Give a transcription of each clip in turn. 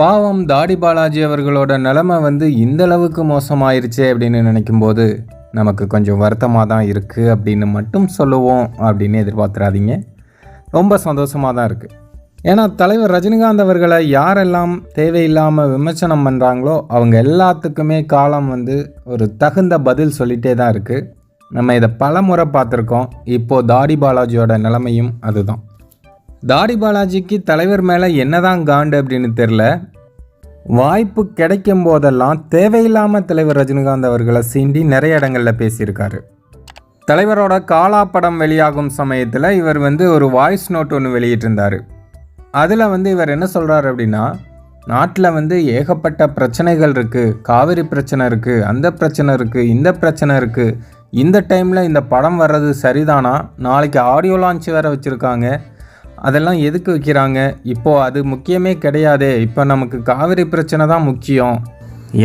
பாவம் தாடி பாலாஜி அவர்களோட நிலைமை வந்து இந்த அளவுக்கு மோசமாயிருச்சே அப்படின்னு நினைக்கும்போது நமக்கு கொஞ்சம் வருத்தமாக தான் இருக்குது அப்படின்னு மட்டும் சொல்லுவோம் அப்படின்னு எதிர்பார்த்துறாதீங்க. ரொம்ப சந்தோஷமாக தான் இருக்குது ஏன்னா தலைவர் ரஜினிகாந்த் அவர்களை யாரெல்லாம் தேவையில்லாமல் விமர்சனம் பண்ணுறாங்களோ அவங்க எல்லாத்துக்குமே காலம் வந்து ஒரு தகுந்த பதில் சொல்லிகிட்டே தான் இருக்குது நம்ம இதை பல முறை பார்த்துருக்கோம். இப்போது தாடி பாலாஜியோட நிலைமையும் அதுதான். தாடி பாலாஜிக்கு தலைவர் மேலே என்னதான் காண்டு அப்படின்னு தெரில வாய்ப்பு கிடைக்கும் போதெல்லாம் தேவையில்லாமல் தலைவர் ரஜினிகாந்த் அவர்களை சீண்டி நிறைய இடங்களில் பேசியிருக்காரு. தலைவரோட காலா படம் வெளியாகும் சமயத்தில் இவர் வந்து ஒரு வாய்ஸ் நோட் ஒன்று வெளியிட்டிருந்தார். அதில் வந்து இவர் என்ன சொல்கிறார் அப்படின்னா நாட்டில் வந்து ஏகப்பட்ட பிரச்சனைகள் இருக்குது காவிரி பிரச்சனை இருக்குது அந்த பிரச்சனை இருக்குது இந்த பிரச்சனை இருக்குது இந்த டைமில் இந்த படம் வர்றது சரிதானா? நாளைக்கு ஆடியோ லான்ச் வேறு வச்சுருக்காங்க. அதெல்லாம் எதுக்கு வைக்கிறாங்க? இப்போது அது முக்கியமே கிடையாதே. இப்போ நமக்கு காவிரி பிரச்சனை தான் முக்கியம்.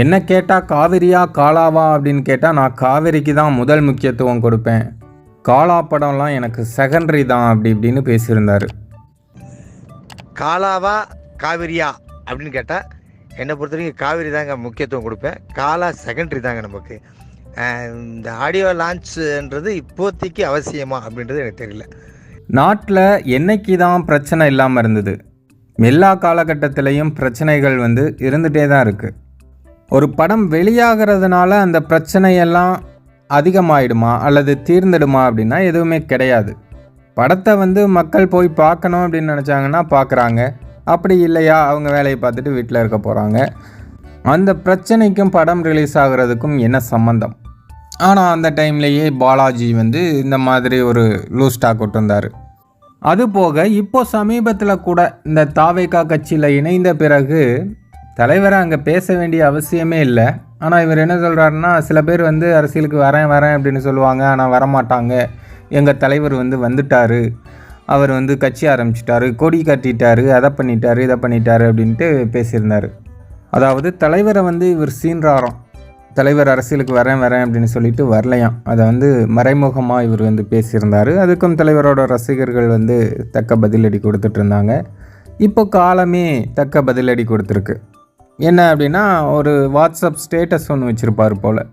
என்ன கேட்டால் காவிரியா காலாவா அப்படின்னு கேட்டால் நான் காவிரிக்கு தான் முதல் முக்கியத்துவம் கொடுப்பேன். காலா படம்லாம் எனக்கு செகண்டரி தான் அப்படி இப்படின்னு பேசியிருந்தார். காலாவா காவிரியா அப்படின்னு கேட்டால் என்னை பொறுத்த வரைக்கும் காவிரி தாங்க முக்கியத்துவம் கொடுப்பேன். காலா செகண்டரி தாங்க நமக்கு. இந்த ஆடியோ லான்ச்ன்றது இப்போதைக்கு அவசியமா அப்படின்றது எனக்கு தெரியல. நாட்டில் என்னைக்கு தான் பிரச்சனை இல்லாமல் இருந்தது? எல்லா காலகட்டத்திலையும் பிரச்சனைகள் வந்து இருந்துகிட்டே தான் இருக்குது ஒரு படம் வெளியாகிறதுனால அந்த பிரச்சனையெல்லாம் அதிகமாயிடுமா? அல்லது தீர்ந்துடுமா அப்படின்னா எதுவுமே கிடையாது. படத்தை வந்து மக்கள் போய் பார்க்கணும் அப்படின்னு நினச்சாங்கன்னா பார்க்குறாங்க. அப்படி இல்லையா? அவங்க வேலையை பார்த்துட்டு வீட்டில் இருக்க போகிறாங்க. அந்த பிரச்சனைக்கும் படம் ரிலீஸ் ஆகிறதுக்கும் என்ன சம்மந்தம் ஆனால் அந்த டைம்லேயே பாலாஜி வந்து இந்த மாதிரி ஒரு லூஸ் ஸ்டாக் அதுபோக இப்போ சமீபத்தில் கூட இந்த தாவேகா கட்சியில் இணைந்த பிறகு தலைவரை அங்கே பேச வேண்டிய அவசியமே இல்லை. ஆனால் இவர் என்ன சொல்கிறாருன்னா சில பேர் வந்து அரசியலுக்கு வரேன் வரேன் அப்படின்னு சொல்லுவாங்க ஆனால் வரமாட்டாங்க. எங்கள் தலைவர் வந்து வந்துட்டார். அவர் வந்து கட்சி ஆரம்பிச்சிட்டாரு கொடி கட்டிட்டாரு அதை பண்ணிட்டாரு இதை பண்ணிட்டாரு அப்படின்ட்டு பேசியிருந்தார். அதாவது தலைவரை வந்து இவர் சீன்றாராம். தலைவர் அரசியலுக்கு வரேன் வரேன் அப்படின்னு சொல்லிட்டு வரலையாம். அதை வந்து மறைமுகமாக இவர் வந்து பேசியிருந்தார். அதுக்கும் தலைவரோட ரசிகர்கள் வந்து தக்க பதிலடி கொடுத்துட்டு இருந்தாங்க. இப்போ காலமே தக்க பதிலடி கொடுத்துருக்கு. என்ன அப்படின்னா ஒரு வாட்ஸ்அப் ஸ்டேட்டஸ் ஒன்று வச்சுருப்பார் போல்.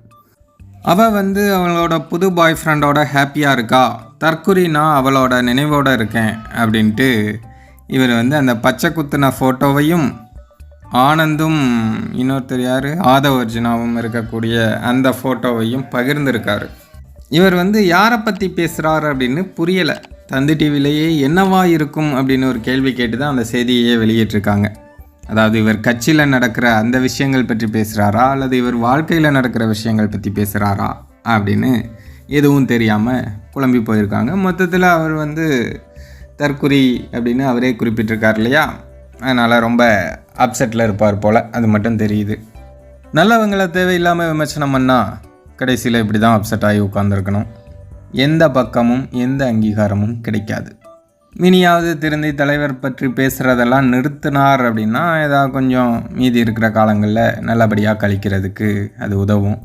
அவள் வந்து அவளோட புது பாய் ஃப்ரெண்டோட ஹாப்பியாக இருக்கா? தற்குறி நான் அவளோட நினைவோடு இருக்கேன் அப்படின்ட்டு இவர் வந்து அந்த பச்சை குத்துன ஃபோட்டோவையும் ஆனந்தும் இன்னொருத்தர் யார்? ஆதவ அர்ஜுனாவும் இருக்கக்கூடிய அந்த ஃபோட்டோவையும் பகிர்ந்திருக்காரு. இவர் வந்து யாரை பற்றி பேசுகிறார் அப்படின்னு புரியலை. தந்தி டிவிலேயே என்னவா இருக்கும் அப்படின்னு ஒரு கேள்வி கேட்டு தான் அந்த செய்தியையே வெளியிட்டிருக்காங்க. அதாவது இவர் கட்சியில் நடக்கிற அந்த விஷயங்கள் பற்றி பேசுகிறாரா அல்லது இவர் வாழ்க்கையில் நடக்கிற விஷயங்கள் பற்றி பேசுகிறாரா அப்படின்னு எதுவும் தெரியாமல் குழம்பி போயிருக்காங்க. மொத்தத்தில் அவர் வந்து தற்குறி அப்படின்னு அவரே குறிப்பிட்டிருக்கார் இல்லையா? அதனால் ரொம்ப அப்செட்டில் இருப்பார் போல் அது மட்டும் தெரியுது. நல்லவங்களை தேவையில்லாமல் விமர்சனம் பண்ணால் கடைசியில் இப்படி தான் அப்செட் ஆகி உட்காந்துருக்கணும் எந்த பக்கமும் எந்த அங்கீகாரமும் கிடைக்காது. இனியாவது திருந்தி தலைவர் பற்றி பேசுகிறதெல்லாம் நிறுத்தினார் அப்படின்னா ஏதாவது கொஞ்சம் மீதி இருக்கிற காலங்களில் நல்லபடியாக கழிக்கிறதுக்கு அது உதவும்.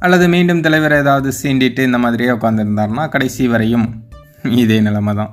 அல்லது மீண்டும் தலைவர் ஏதாவது சீண்டிட்டு இந்த மாதிரியே உட்காந்துருந்தாருன்னா கடைசி வரையும் இதே நிலைமை தான்